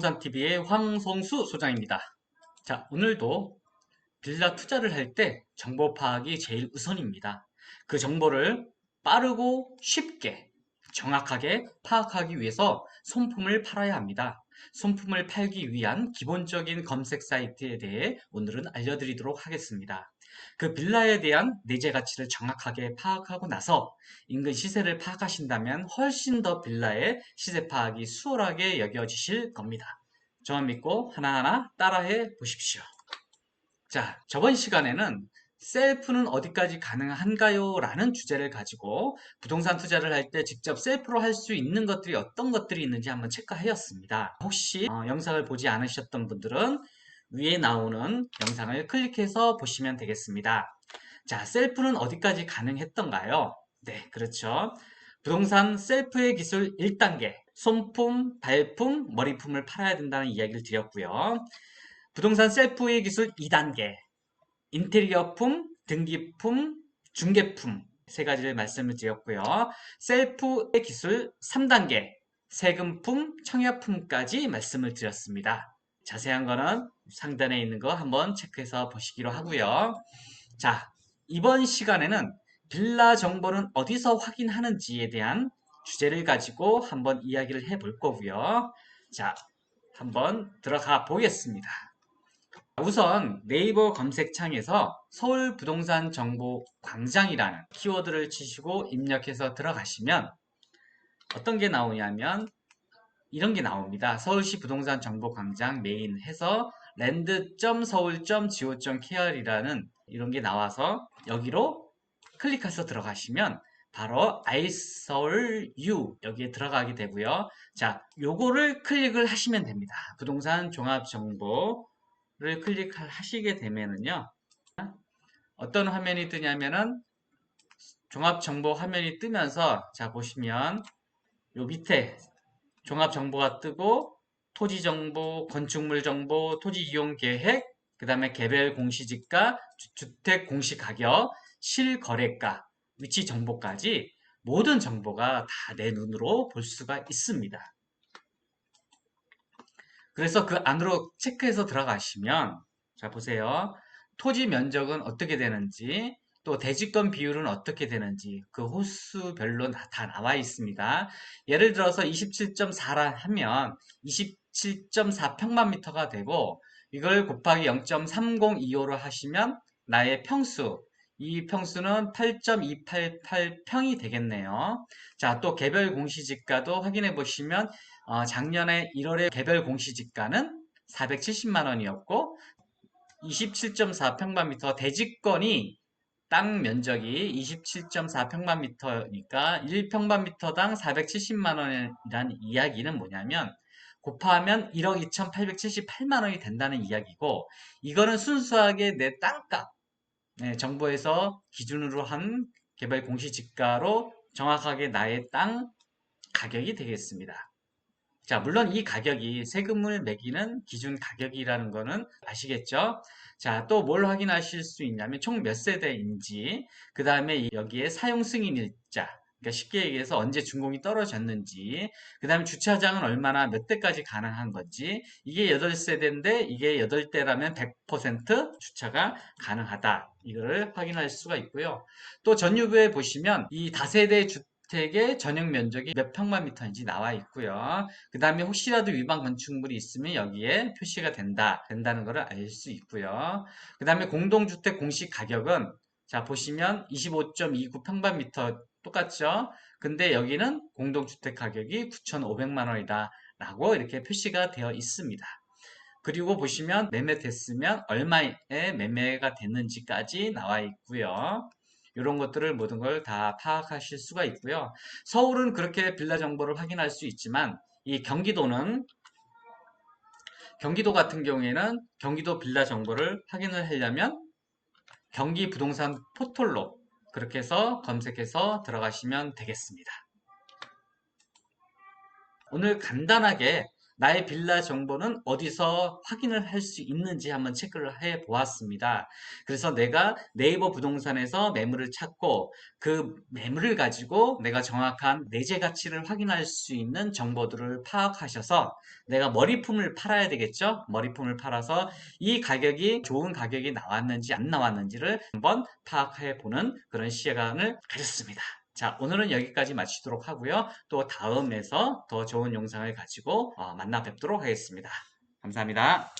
부동산TV의 황성수 소장입니다. 자, 오늘도 빌라 투자를 할 때 정보 파악이 제일 우선입니다. 그 정보를 빠르고 쉽게 정확하게 파악하기 위해서 손품을 팔아야 합니다. 손품을 팔기 위한 기본적인 검색 사이트에 대해 오늘은 알려드리도록 하겠습니다. 그 빌라에 대한 내재 가치를 정확하게 파악하고 나서 인근 시세를 파악하신다면 훨씬 더 빌라의 시세 파악이 수월하게 여겨지실 겁니다. 저만 믿고 하나하나 따라해 보십시오. 자, 저번 시간에는 셀프는 어디까지 가능한가요? 라는 주제를 가지고 부동산 투자를 할 때 직접 셀프로 할 수 있는 것들이 어떤 것들이 있는지 한번 체크하였습니다. 혹시 어, 영상을 보지 않으셨던 분들은 위에 나오는 영상을 클릭해서 보시면 되겠습니다. 자, 셀프는 어디까지 가능했던가요? 네, 그렇죠. 부동산 셀프의 기술 1단계, 손품, 발품, 머리품을 팔아야 된다는 이야기를 드렸고요. 부동산 셀프의 기술 2단계, 인테리어품, 등기품, 중개품 세 가지를 말씀을 드렸고요. 셀프의 기술 3단계, 세금품, 청약품까지 말씀을 드렸습니다. 자세한 거는 상단에 있는 거 한번 체크해서 보시기로 하고요. 자, 이번 시간에는 빌라 정보는 어디서 확인하는지에 대한 주제를 가지고 한번 이야기를 해 볼 거고요. 자, 한번 들어가 보겠습니다. 우선 네이버 검색창에서 서울 부동산 정보 광장이라는 키워드를 치시고 입력해서 들어가시면 어떤 게 나오냐면 이런 게 나옵니다. 서울시 부동산 정보 광장 메인 해서 land.서울.go.kr이라는 이런 게 나와서 여기로 클릭해서 들어가시면 바로 i서울U 여기에 들어가게 되고요. 자, 요거를 클릭을 하시면 됩니다. 부동산 종합 정보를 클릭하시게 되면은요. 어떤 화면이 뜨냐면은 종합 정보 화면이 뜨면서 자 보시면 요 밑에 종합 정보가 뜨고 토지 정보, 건축물 정보, 토지 이용 계획, 그 다음에 개별 공시지가, 주택 공시 가격, 실거래가, 위치 정보까지 모든 정보가 다 내 눈으로 볼 수가 있습니다. 그래서 그 안으로 체크해서 들어가시면 자 보세요. 토지 면적은 어떻게 되는지 또 대지권 비율은 어떻게 되는지 그 호수별로 다 나와 있습니다. 예를 들어서 27.4라 하면 27.4 평방미터가 되고 이걸 곱하기 0.3025로 하시면 나의 평수 이 평수는 8.288평이 되겠네요. 자, 또 개별 공시지가도 확인해 보시면 어, 작년에 1월에 개별 공시지가는 470만 원이었고 27.4평방미터 대지권이 땅 면적이 27.4평방미터니까 1평방미터당 470만 원이라는 이야기는 뭐냐면 곱하면 1억 2,878만 원이 된다는 이야기고 이거는 순수하게 내 땅값 네, 정부에서 기준으로 한 개발 공시지가로 정확하게 나의 땅 가격이 되겠습니다. 자, 물론 이 가격이 세금을 매기는 기준 가격이라는 거는 아시겠죠? 자, 또 뭘 확인하실 수 있냐면 총 몇 세대인지, 그 다음에 여기에 사용 승인 일자, 그러니까 쉽게 얘기해서 언제 준공이 떨어졌는지, 그 다음에 주차장은 얼마나 몇 대까지 가능한 건지, 이게 8세대인데 이게 8대라면 100% 주차가 가능하다. 이거를 확인할 수가 있고요. 또 전유부에 보시면 이 다세대 주 택의 전용 면적이 몇 평방미터인지 나와 있고요. 그 다음에 혹시라도 위반 건축물이 있으면 여기에 표시가 된다, 된다는 것을 알 수 있고요. 그 다음에 공동주택 공시 가격은 자 보시면 25.29 평방미터 똑같죠? 근데 여기는 공동주택 가격이 9,500만 원이다 라고 이렇게 표시가 되어 있습니다. 그리고 보시면 매매됐으면 얼마에 매매가 됐는지까지 나와 있고요. 이런 것들을 모든 걸 다 파악하실 수가 있고요. 서울은 그렇게 빌라 정보를 확인할 수 있지만 이 경기도는 경기도 같은 경우에는 경기도 빌라 정보를 확인을 하려면 경기 부동산 포털로 그렇게 해서 검색해서 들어가시면 되겠습니다. 오늘 간단하게 나의 빌라 정보는 어디서 확인을 할 수 있는지 한번 체크를 해 보았습니다. 그래서 내가 네이버 부동산에서 매물을 찾고 그 매물을 가지고 내가 정확한 내재 가치를 확인할 수 있는 정보들을 파악하셔서 내가 머리품을 팔아야 되겠죠? 머리품을 팔아서 이 가격이 좋은 가격이 나왔는지 안 나왔는지를 한번 파악해 보는 그런 시간을 가졌습니다. 자, 오늘은 여기까지 마치도록 하고요. 또 다음에서 더 좋은 영상을 가지고 어, 만나 뵙도록 하겠습니다. 감사합니다.